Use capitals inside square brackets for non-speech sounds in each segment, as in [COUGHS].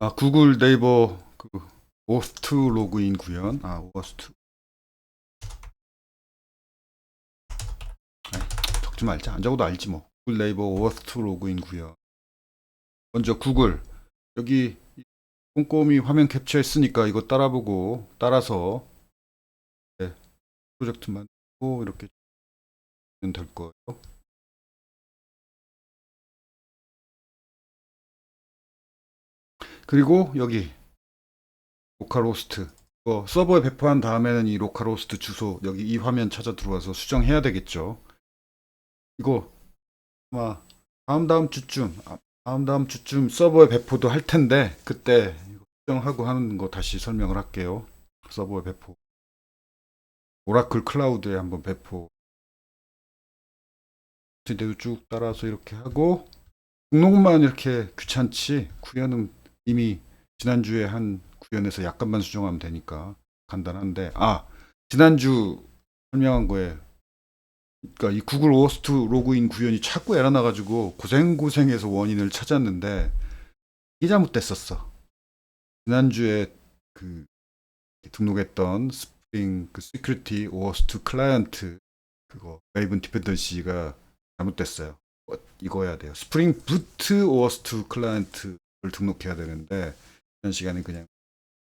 아, 구글 네이버 그 오스트 로그인 구현. 아, 오스트. 적지 말자. 안 적어도 알지 뭐. 구글 네이버 오스트 로그인 구현. 먼저 구글 여기 꼼꼼히 화면 캡처했으니까 이거 따라보고 따라서 네, 프로젝트 만들고 이렇게 될 거예요. 그리고 여기 로컬호스트 이거 서버에 배포한 다음에는 이 로컬호스트 주소 여기 이 화면 찾아 들어와서 수정해야 되겠죠. 이거 아마 다음 다음 주쯤 아, 다음 다음 주쯤 서버에 배포도 할 텐데 그때 수정하고 하는 거 다시 설명을 할게요. 서버에 배포 오라클 클라우드에 한번 배포 쭉 따라서 이렇게 하고 등록만 이렇게 귀찮지 구현은 이미 지난주에 한 구현에서 약간만 수정하면 되니까 간단한데 아 지난주 설명한 거에 그러니까 이 구글 오스트 로그인 구현이 자꾸 에러 나가지고 고생 고생해서 원인을 찾았는데 이게 잘못됐었어. 지난주에 그 등록했던 스프링 그 시큐리티 오스트 클라이언트 그거 웨이븐 디펜던시가 잘못됐어요. 어, 이거 해야 돼요. 스프링 부트 오스트 클라이언트 를 등록해야 되는데 이런 시간에 그냥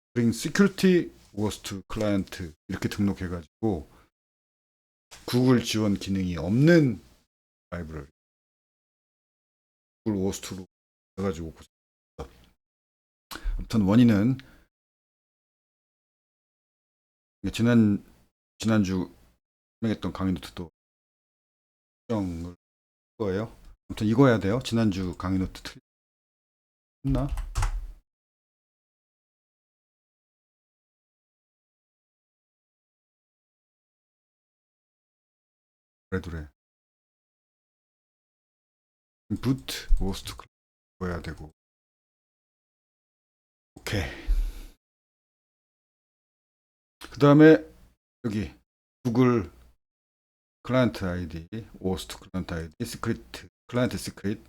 스프링 시큐리티 워스트 클라이언트 이렇게 등록해 가지고 구글 지원 기능이 없는 라이브러리 구글 워스트로 해 가지고 아무튼 원인은 지난 지난주 설명했던 강의 노트도 수정을 할 거예요. 아무튼 이거 해야 돼요. 지난주 강의 노트 틀 그래 그래. 부트 워스트 해야 되고. 오케이. 그 다음에 여기 구글 클라이언트 아이디 워스트 클라이언트 아이디 시크릿 클라이언트 시크릿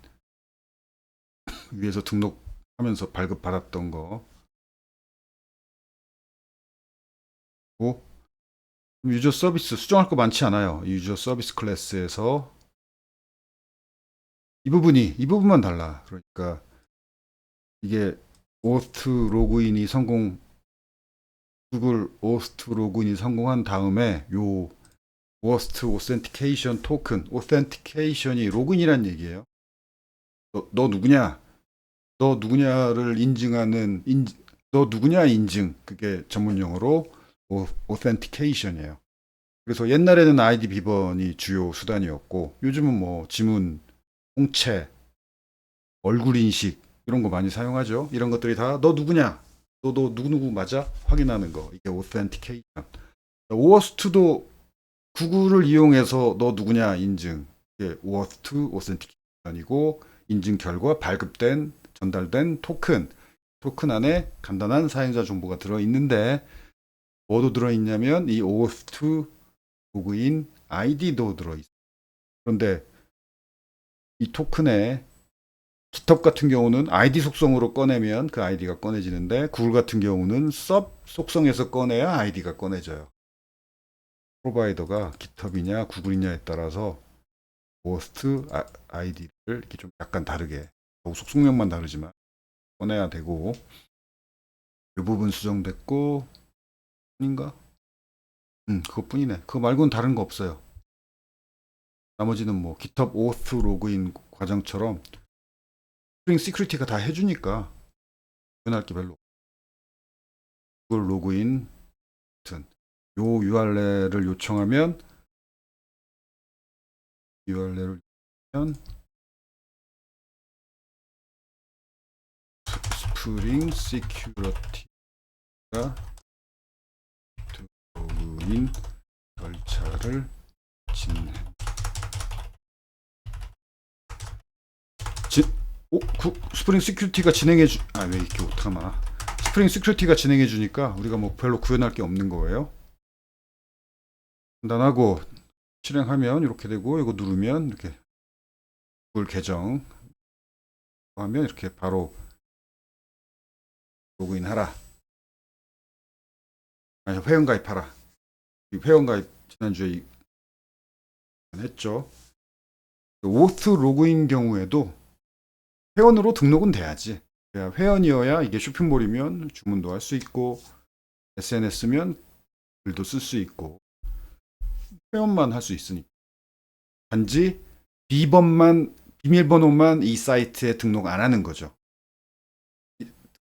위에서 등록 하면서 발급 받았던 거. 고 유저 서비스 수정할 거 많지 않아요. 이 유저 서비스 클래스에서 이 부분이 이 부분만 달라. 그러니까 이게 오스트 로그인이 성공 구글 오스트 로그인이 성공한 다음에 요 워스트 오센티케이션 토큰 오센티케이션이 로그인이란 얘기예요. 너, 너 누구냐? 너 누구냐를 인증하는 인, 너 누구냐 인증 그게 전문 용어로 오, 오센티케이션이에요. 그래서 옛날에는 아이디 비번이 주요 수단이었고 요즘은 뭐 지문, 홍채, 얼굴 인식 이런 거 많이 사용하죠. 이런 것들이 다 너 누구냐? 너 너 누구 누구 맞아? 확인하는 거 이게 오센티케이션. 오어스트도 구글을 이용해서 너 누구냐 인증 이게 오어스트 오센티케이션이고 인증 결과 발급된 전달된 토큰 토큰 안에 간단한 사용자 정보가 들어 있는데 뭐도 들어 있냐면 이 오스트 로그인 아이디도 들어 있어요. 그런데 이 토큰에 GitHub 같은 경우는 아이디 속성으로 꺼내면 그 아이디가 꺼내지는데 구글 같은 경우는 섭 속성에서 꺼내야 아이디가 꺼내져요. 프로바이더가 GitHub이냐 구글이냐에 따라서 호스트 아, 아이디를 이렇게 좀 약간 다르게 속성명만 다르지만 꺼내야 되고 이 부분 수정됐고 뿐인가? 음 그것뿐이네. 그거 말고는 다른 거 없어요. 나머지는 뭐 GitHub 오스 로그인 과정처럼 스프링 시큐리티가 다 해주니까 변할 게 별로. 구글 로그인 같은 요 URL을 요청하면 URL을 요청하면 스프링 시큐리티가 로그인 절차를 진행. 진, 오, 구, 스프링 시큐리티가 진행해 주, 아, 왜 이렇게 못하나. 스프링 시큐리티가 진행해 주니까 우리가 뭐 별로 구현할 게 없는 거예요. 간단하고 실행하면 이렇게 되고 이거 누르면 이렇게 구글 계정 하면 이렇게 바로 로그인하라. 아니 회원 가입하라. 이 회원 가입 지난주에 했죠. 오스 로그인 경우에도 회원으로 등록은 돼야지. 회원이어야 이게 쇼핑몰이면 주문도 할 수 있고 SNS면 글도 쓸 수 있고 회원만 할 수 있으니까. 단지 비번만 비밀번호만 이 사이트에 등록 안 하는 거죠.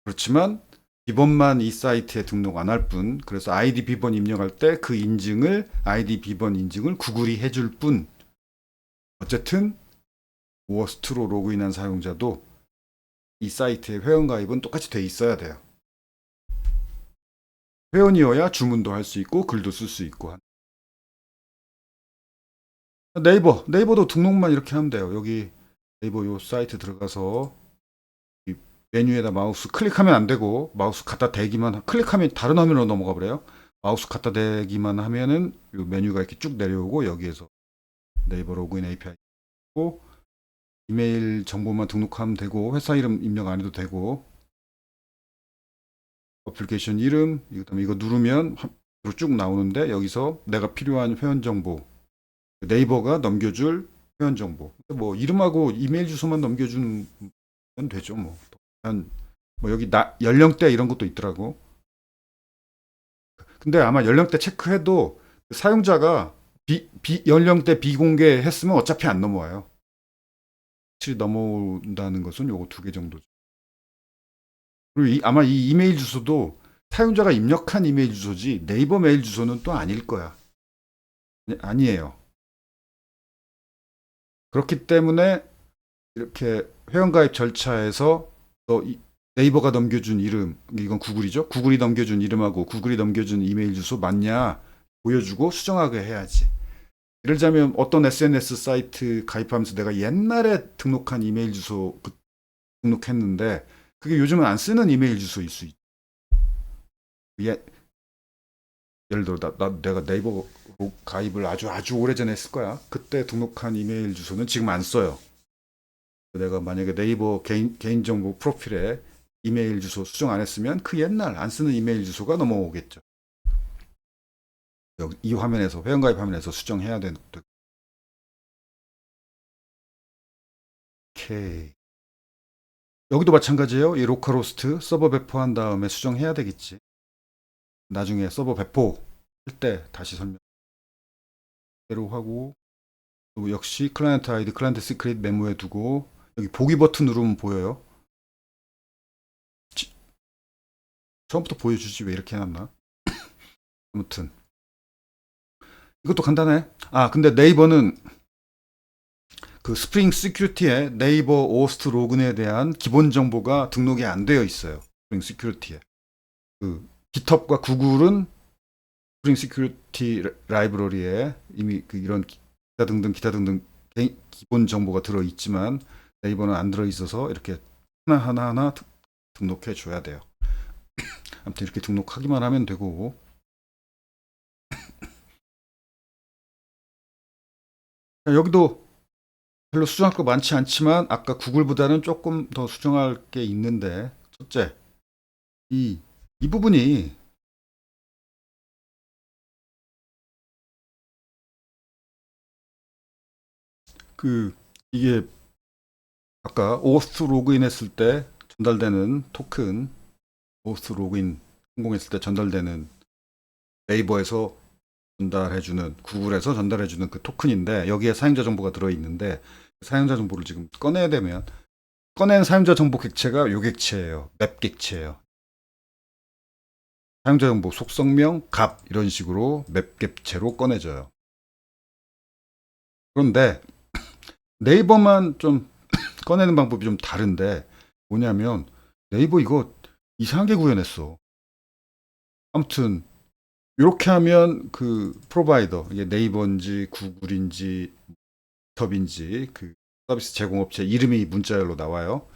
그렇지만 비번만 이 사이트에 등록 안 할 뿐, 그래서 아이디 비번 입력할 때 그 인증을 아이디 비번 인증을 구글이 해줄 뿐. 어쨌든 워스트로 로그인한 사용자도 이 사이트에 회원 가입은 똑같이 돼 있어야 돼요. 회원이어야 주문도 할 수 있고 글도 쓸 수 있고 한. 네이버 네이버도 등록만 이렇게 하면 돼요. 여기 네이버 요 사이트 들어가서 이 메뉴에다 마우스 클릭하면 안 되고 마우스 갖다 대기만 하- 클릭하면 다른 화면으로 넘어가 버려요. 마우스 갖다 대기만 하면은 요 메뉴가 이렇게 쭉 내려오고 여기에서 네이버 로그인 API 고 이메일 정보만 등록하면 되고 회사 이름 입력 안 해도 되고 어플리케이션 이름 그다음에 이거 누르면 쭉 나오는데 여기서 내가 필요한 회원 정보 네이버가 넘겨줄 회원 정보 뭐 이름하고 이메일 주소만 넘겨주면 되죠 뭐, 한, 뭐 여기 나, 연령대 이런 것도 있더라고 근데 아마 연령대 체크해도 그 사용자가 비, 비 연령대 비공개했으면 어차피 안 넘어와요 확실히 넘어온다는 것은 요거 두 개 정도죠. 그리고 이- 아마 이 이메일 주소도 사용자가 입력한 이메일 주소지 네이버 메일 주소는 또 아닐 거야. 아니- 아니에요. 그렇기 때문에 이렇게 회원가입 절차에서 너 이- 네이버가 넘겨준 이름, 이건 구글이죠? 구글이 넘겨준 이름하고 구글이 넘겨준 이메일 주소 맞냐 보여주고 수정하게 해야지. 예를 들자면 어떤 SNS 사이트 가입하면서 내가 옛날에 등록한 이메일 주소 그- 등록했는데 그게 요즘은 안 쓰는 이메일 주소일 수 있죠. 예, 예를 들어 나, 나- 내가 네이버 가입을 아주 아주 오래전에 했을 거야. 그때 등록한 이메일 주소는 지금 안 써요. 내가 만약에 네이버 개인 개인정보 프로필에 이메일 주소 수정 안 했으면 그 옛날 안 쓰는 이메일 주소가 넘어오겠죠. 이 화면에서 회원가입 화면에서 수정해야 되는 오케이. 여기도 마찬가지예요. 이 로컬호스트 서버 배포한 다음에 수정해야 되겠지. 나중에 서버 배포 할 때 다시 설명. 대로 하고 또 역시 클라이언트 아이디 클라이언트 시크릿 메모에 두고 여기 보기 버튼 누르면 보여요 치- 처음부터 보여주지 왜 이렇게 해놨나 [COUGHS] 아무튼 이것도 간단해. 아, 근데 네이버는 그 스프링 시큐리티에 네이버 오스트 로그인에 대한 기본 정보가 등록이 안 되어 있어요. 스프링 시큐리티에. 그 GitHub과 구글은 스프링 시큐리티 라이브러리에 이미 그 이런 기타 등등 기타 등등 개- 기본 정보가 들어 있지만 네이버는 안 들어 있어서 이렇게 하나 하나 하나 등- 등록해 줘야 돼요. [COUGHS] 아무튼 이렇게 등록하기만 하면 되고 [COUGHS] 자, 여기도 별로 수정할 거 많지 않지만 아까 구글보다는 조금 더 수정할 게 있는데 첫째 이, 이 부분이 그 이게 아까 오스 로그인 했을 때 전달되는 토큰 오스 로그인 성공했을 때 전달되는 네이버에서 전달해주는 구글에서 전달해주는 그 토큰인데 여기에 사용자 정보가 들어있는데 사용자 정보를 지금 꺼내야 되면 꺼낸 사용자 정보 객체가 요 객체예요. 맵 객체예요. 사용자 정보 속성명, 값 이런 식으로 맵 객체로 꺼내져요. 그런데 [CLEARS THROAT] 네이버만 좀 꺼내는 방법이 좀 다른데 뭐냐면 네이버 이거 이상하게 구현했어. 아무튼 이렇게 하면 그 프로바이더 이게 네이버인지 구글인지 깃허브인지 그 서비스 제공업체 이름이 문자열로 나와요.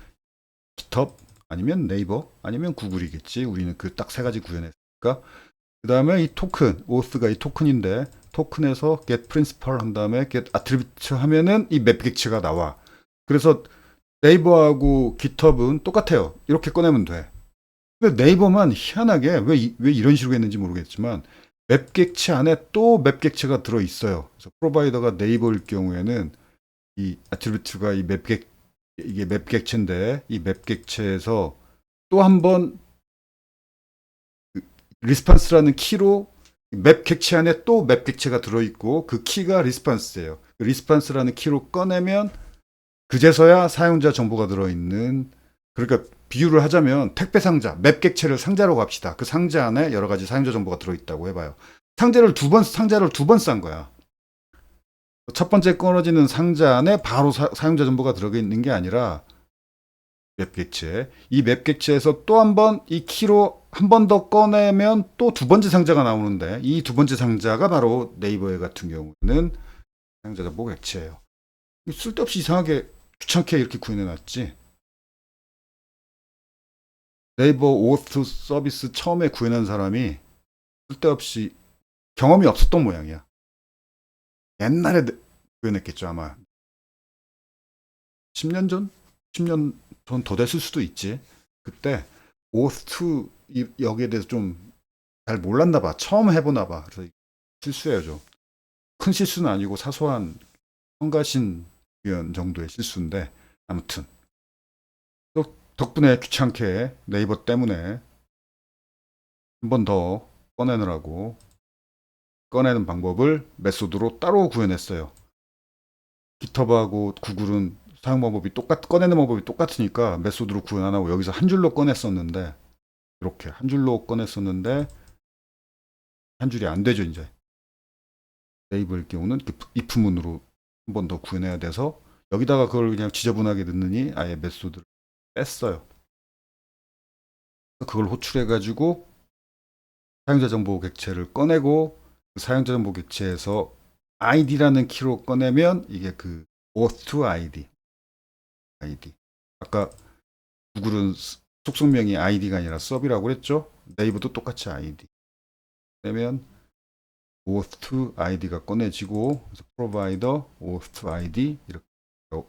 깃허브 아니면 네이버 아니면 구글이겠지. 우리는 그 딱 세 가지 구현했으니까. 그 다음에 이 토큰 오스가 이 토큰인데 토큰에서 get principal 한 다음에 get attribute 하면은 이 맵 객체가 나와. 그래서 네이버하고 깃허브는 똑같아요. 이렇게 꺼내면 돼. 근데 네이버만 희한하게 왜, 이- 왜 이런 식으로 했는지 모르겠지만 맵 객체 안에 또 맵 객체가 들어 있어요. 그래서 프로바이더가 네이버일 경우에는 이 아트리뷰트가 이 맵객 이게 맵 객체인데 이 맵 객체에서 또 한번그 리스판스라는 키로 맵 객체 안에 또 맵 객체가 들어 있고 그 키가 리스판스예요. 그 리스판스라는 키로 꺼내면 그제서야 사용자 정보가 들어 있는 그러니까 비유를 하자면 택배 상자, 맵 객체를 상자로 합시다. 그 상자 안에 여러 가지 사용자 정보가 들어 있다고 해봐요. 상자를 두 번 상자를 두 번 싼 거야. 첫 번째 끊어지는 상자 안에 바로 사, 용자 정보가 들어 있는 게 아니라 맵 객체. 이 맵 객체에서 또 한 번 이 키로 한 번 더 꺼내면 또 두 번째 상자가 나오는데 이 두 번째 상자가 바로 네이버 같은 경우는 사용자 정보 객체예요. 쓸데없이 이상하게 귀찮게 이렇게 구현해 놨지. 네이버 오스 서비스 처음에 구현한 사람이 쓸데없이 경험이 없었던 모양이야. 옛날에 네- 구현했겠죠, 아마. 10년 전? 10년 전 더 됐을 수도 있지. 그때 오스 이- 여기에 대해서 좀 잘 몰랐나 봐. 처음 해보나 봐. 그래서 실수예요, 좀. 큰 실수는 아니고 사소한 성가신 위원 정도의 실수인데 아무튼 또 덕분에 귀찮게 네이버 때문에 한 번 더 꺼내느라고 꺼내는 방법을 메소드로 따로 구현했어요. 깃허브하고 구글은 사용 방법이 똑같 꺼내는 방법이 똑같으니까 메소드로 구현 안 하고 여기서 한 줄로 꺼냈었는데 이렇게 한 줄로 꺼냈었는데 한 줄이 안 되죠 이제 네이버일 경우는 이렇게 if문으로 한 번 더 구현해야 돼서 여기다가 그걸 그냥 지저분하게 넣느니 아예 메소드를 뺐어요. 그걸 호출해 가지고 사용자 정보 객체를 꺼내고 그 사용자 정보 객체에서 id라는 키로 꺼내면 이게 그 auth id id 아까 구글은 스- 속성명이 id가 아니라 sub이라고 그랬죠? 네이버도 똑같이 id 그러면 auth id가 꺼내지고 그래서 provider auth id 이렇게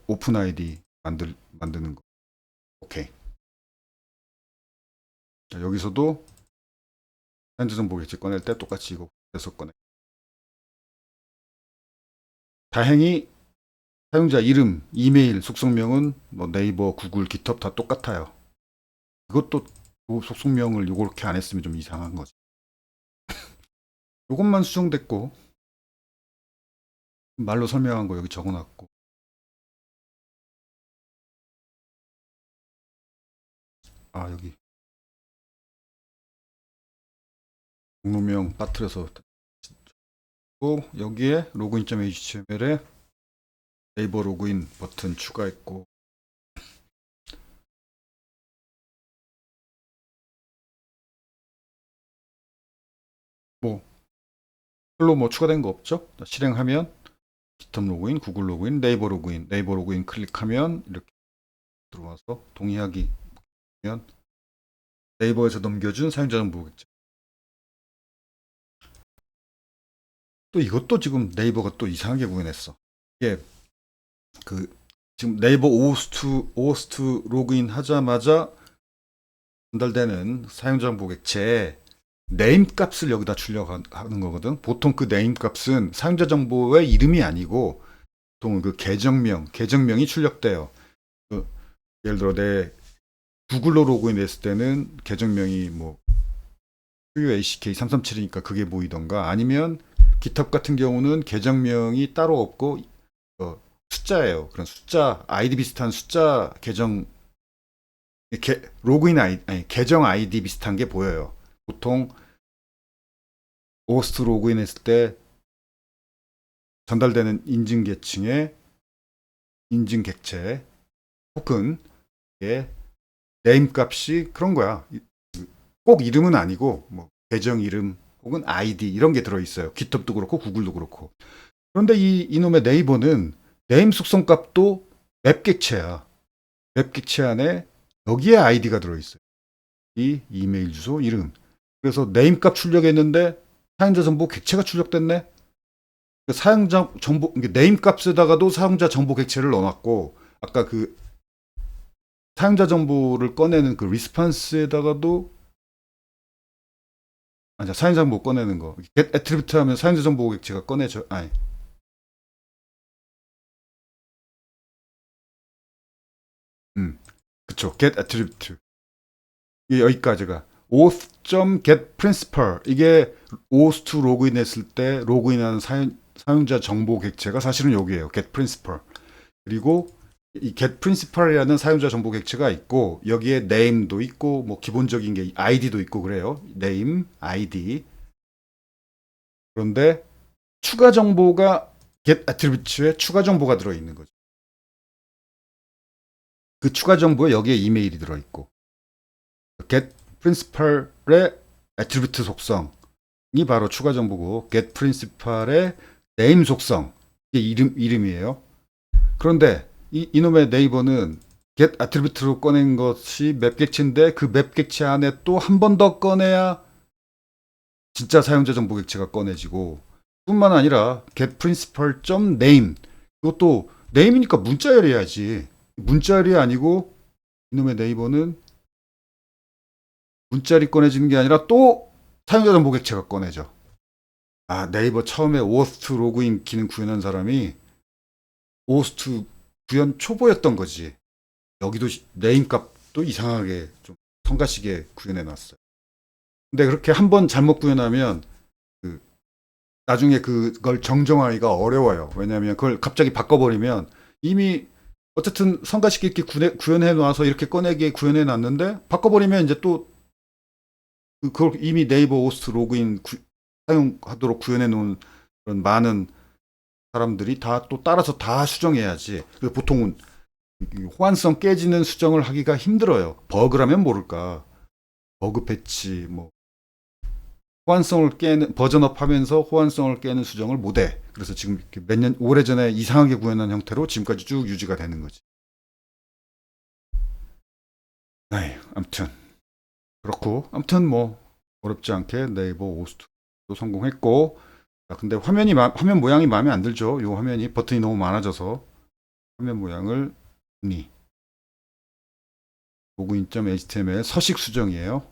오픈 아이디 만들 만드는 거. 오케이. 자, 여기서도 현재 정보 객체 꺼낼 때 똑같이 이거 해서 꺼내. 다행히 사용자 이름, 이메일, 속성명은 뭐 네이버, 구글, 깃허브 다 똑같아요. 이것도 요 속성명을 요렇게 안 했으면 좀 이상한 거지. 요것만 수정됐고 말로 설명한 거 여기 적어놨고. 아 여기. 공로명 빠뜨려서 또 여기에 로그인.html에 네이버 로그인 버튼 추가했고. 뭐 별로 뭐 추가된 거 없죠? 실행하면 기텀 로그인, 구글 로그인, 네이버 로그인, 네이버 로그인 클릭하면 이렇게 들어와서 동의하기 면 네이버에서 넘겨준 사용자 정보 객체. 또 이것도 지금 네이버가 또 이상하게 구현했어. 이게 그 지금 네이버 오스트 오스트 로그인 하자마자 전달되는 사용자 정보 객체에 네임 값을 여기다 출력하는 거거든. 보통 그 네임 값은 사용자 정보의 이름이 아니고 보통 그 계정명, 계정명이 출력돼요. 그 예를 들어 내 구글로 로그인했을 때는 계정명이 뭐 QACK337이니까 그게 보이던가 아니면 GitHub 같은 경우는 계정명이 따로 없고 어, 숫자예요. 그런 숫자 아이디 비슷한 숫자 계정 게, 로그인 아이 아니 계정 아이디 비슷한 게 보여요. 보통 오스트 로그인했을 때 전달되는 인증 계층의 인증 객체 혹은 예, 네임 값이 그런 거야. 이- 꼭 이름은 아니고 뭐 계정 이름 혹은 아이디 이런 게 들어 있어요. 깃허브도 그렇고 구글도 그렇고. 그런데 이 이놈의 네이버는 네임 속성 값도 맵 객체야. 맵 객체 안에 여기에 아이디가 들어 있어요. 이 이메일 주소 이름. 그래서 네임 값 출력했는데 사용자 정보 객체가 출력됐네. 그 사용자 정보 네임 값에다가도 사용자 정보 객체를 넣어놨고 아까 그 사용자 정보를 꺼내는 그 리스판스에다가도 아니 사용자 정보 꺼내는 거. get attribute 하면 사용자 정보 객체가 꺼내져. 아니. 음. 그쵸. get attribute. 여기까지가 auth.get principal 이게 auth to 로그인 했을 때 로그인하는 사용, 사용자 정보 객체가 사실은 여기에요. get principal. 그리고 이 get principal이라는 사용자 정보 객체가 있고 여기에 name도 있고 뭐 기본적인 게 id도 있고 그래요. name, id. 그런데 추가 정보가 get attribute에 추가 정보가 들어 있는 거죠. 그 추가 정보에 여기에 이메일이 들어 있고 get principal의 attribute 속성이 바로 추가 정보고 get principal의 name 속성 이게 이름 이름이에요. 그런데 이 이놈의 네이버는 get attribute로 꺼낸 것이 맵 객체인데 그 맵 객체 안에 또 한 번 더 꺼내야 진짜 사용자 정보 객체가 꺼내지고 뿐만 아니라 get principal.name 이것도 name이니까 문자열이야지 문자열이 아니고 이놈의 네이버는 문자리 꺼내지는 게 아니라 또 사용자 정보 객체가 꺼내죠. 아 네이버 처음에 오스트 로그인 기능 구현한 사람이 오스트 구현 초보였던 거지. 여기도 시- 네임 값도 이상하게 좀 성가시게 구현해 놨어요. 근데 그렇게 한 번 잘못 구현하면 그 나중에 그걸 정정하기가 어려워요. 왜냐하면 그걸 갑자기 바꿔버리면 이미 어쨌든 성가시게 이렇게 구현해 놔서 이렇게 꺼내게 구현해 놨는데 바꿔버리면 이제 또 그- 그걸 이미 네이버 오스트 로그인 구- 사용하도록 구현해 놓은 그런 많은 사람들이 다 또 따라서 다 수정해야지. 그래서 보통은 이 호환성 깨지는 수정을 하기가 힘들어요. 버그라면 모를까. 버그 패치 뭐 호환성을 깨는 버전업 하면서 호환성을 깨는 수정을 못 해. 그래서 지금 몇 년 오래 전에 이상하게 구현한 형태로 지금까지 쭉 유지가 되는 거지. 네, 아무튼 그렇고 아무튼 뭐 어렵지 않게 네이버 오스트도 성공했고 자, 근데 화면이 마- 화면 모양이 마음에 안 들죠. 요 화면이 버튼이 너무 많아져서 화면 모양을 정리. 로그인.html 서식 수정이에요.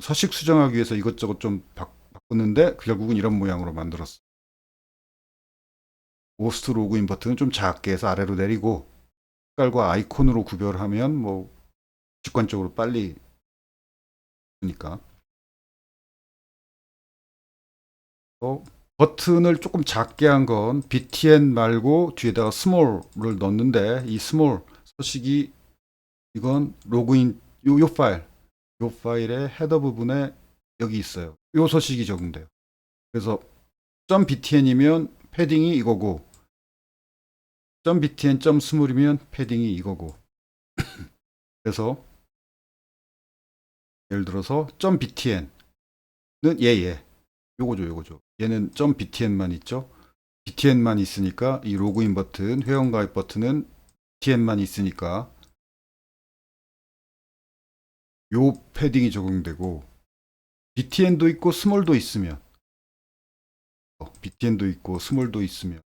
서식 수정하기 위해서 이것저것 좀 바, 바꿨는데 결국은 이런 모양으로 만들었어. 오스트 로그인 버튼은 좀 작게 해서 아래로 내리고 색깔과 아이콘으로 구별하면 뭐 직관적으로 빨리 쓰니까 어, 버튼을 조금 작게 한 건 btn 말고 뒤에다가 small을 넣었는데 이 small 서식이 이건 로그인 요, 요 파일 요 파일의 헤더 부분에 여기 있어요. 요 서식이 적용돼요. 그래서 .btn이면 패딩이 이거고 .btn .small이면 패딩이 이거고 [CLEARS THROAT] 그래서 예를 들어서 .btn은 얘얘 요거죠 요거죠. 얘는 .btn만 있죠? btn만 있으니까 이 로그인 버튼 회원 가입 버튼은 btn만 있으니까 요 패딩이 적용되고 btn도 있고 스몰도 있으면 어, btn도 있고 스몰도 있으면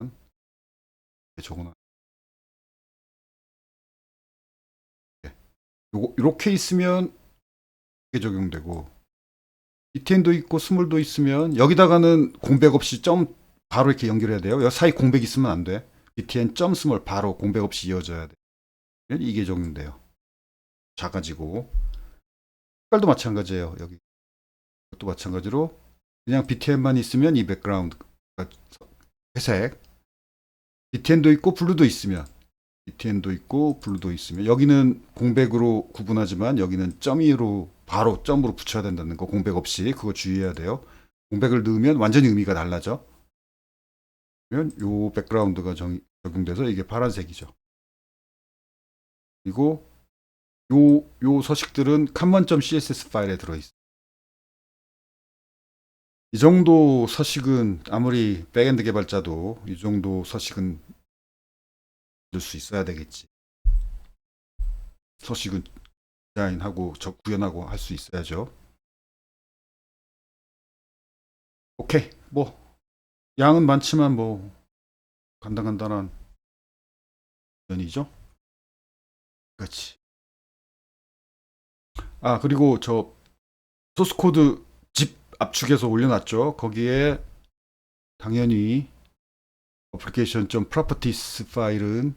저거는 요거 이렇게 있으면 적용되고 btn도 있고 스몰도 있으면 여기다가는 공백 없이 점 바로 이렇게 연결해야 돼요. 여기 사이 공백 있으면 안 돼. btn 점 스몰 바로 공백 없이 이어져야 돼. 이게 적용돼요. 작아지고 색깔도 마찬가지예요. 여기 이것도 마찬가지로 그냥 btn만 있으면 이 백그라운드가 회색 btn도 있고 블루도 있으면 btn도 있고 블루도 있으면 여기는 공백으로 구분하지만 여기는 점이로 바로 점으로 붙여야 된다는 거 공백 없이 그거 주의해야 돼요. 공백을 넣으면 완전히 의미가 달라져. 그러면 요 백그라운드가 정- 적용돼서 이게 파란색이죠. 그리고 요, 요 서식들은 common.css 파일에 들어있어. 이 정도 서식은 아무리 백엔드 개발자도 이 정도 서식은 넣을 수 있어야 되겠지. 서식은 디자인하고 저 구현하고 할 수 있어야죠. 오케이. 뭐 양은 많지만 뭐 간단간단한 면이죠. 그렇지. 아, 그리고 저 소스 코드 집 압축해서 올려놨죠. 거기에 당연히 application properties 파일은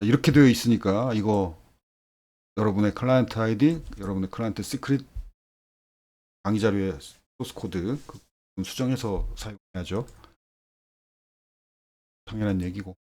이렇게 되어 있으니까 이거 여러분의 클라이언트 아이디, 여러분의 클라이언트 시크릿 강의 자료에 소스 코드 그 수정해서 사용해야죠. 당연한 얘기고.